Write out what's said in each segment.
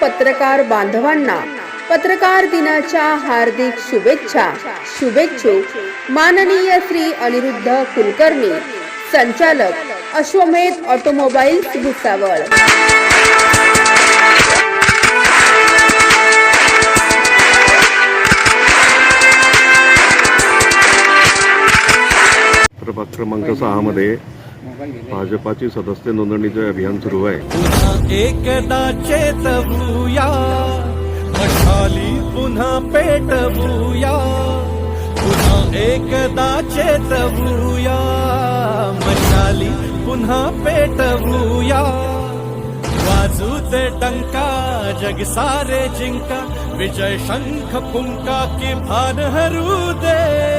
पत्रकार बांधवांना पत्रकार दिनाच्या हार्दिक शुभेच्छा. शुभेच्छुक माननीय श्री अनिरुद्ध कुलकर्णी संचालक अश्वमेध ऑटोमोबाईल्स भुसावळ. प्रभाग क्रमांक सहा मध्ये भाजपाची सदस्य नोंदणीचे अभियान सुरू आहे. एकदा चेतवूया मशाली पुन्हा पेटवूया. पुन्हा एकदा चेतवूया मशाली पुन्हा पेटवूया. वाजू ते जग सारे जिंका. विजय शंख फुंका की भान हरू दे.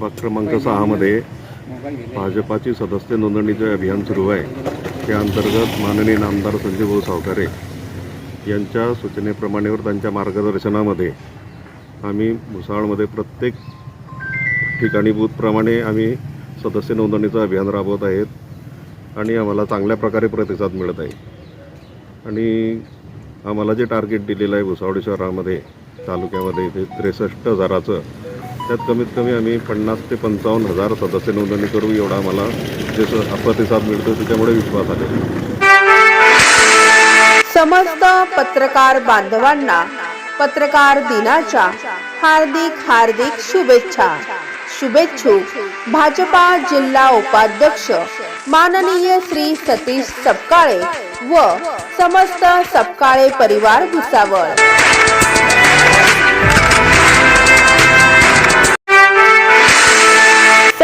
प्रभाग क्रमांक सहामध्ये भाजपाची सदस्य नोंदणीचे अभियान सुरू आहे. त्या अंतर्गत माननीय नामदार संजय भाऊ सावकारे यांच्या सूचनेप्रमाणे त्यांच्या मार्गदर्शनामध्ये आम्ही भुसावळमध्ये प्रत्येक ठिकाणी बूथप्रमाणे आम्ही सदस्य नोंदणीचं अभियान राबवत आहेत आणि आम्हाला चांगल्या प्रकारे प्रतिसाद मिळत आहे. आणि आम्हाला जे टार्गेट दिलेलं आहे भुसावळ शहरामध्ये तालुक्यामध्ये ते त्रेसष्ट हजाराचं त्यात कमीत कमी आम्ही पन्नास ते पंचावन्न हजार सदस्य नोंदणी करू एवढा आम्हाला जे प्रतिसाद मिळतो त्याच्यामुळे विश्वास आले समस्त पत्रकार बांधवांना पत्रकार दिनाच्या हार्दिक हार्दिक शुभेच्छा. शुभेच्छुक भाजपा जिल्हा उपाध्यक्ष माननीय श्री सतीश सपकाळे व समस्त सपकाळे परिवार भुसावळ.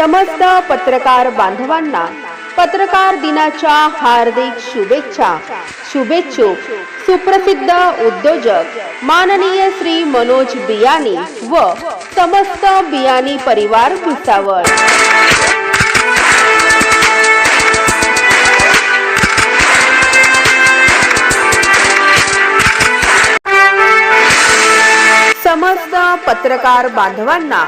समस्त पत्रकार बांधवांना. पत्रकार दिनाच्या हार्दिक शुभेच्छा. शुभेच्छुक सुप्रसिद्ध उद्योजक माननीय श्री मनोज बियानी व समस्त बियानी परिवार भुसावळ. समस्त पत्रकार बांधवांना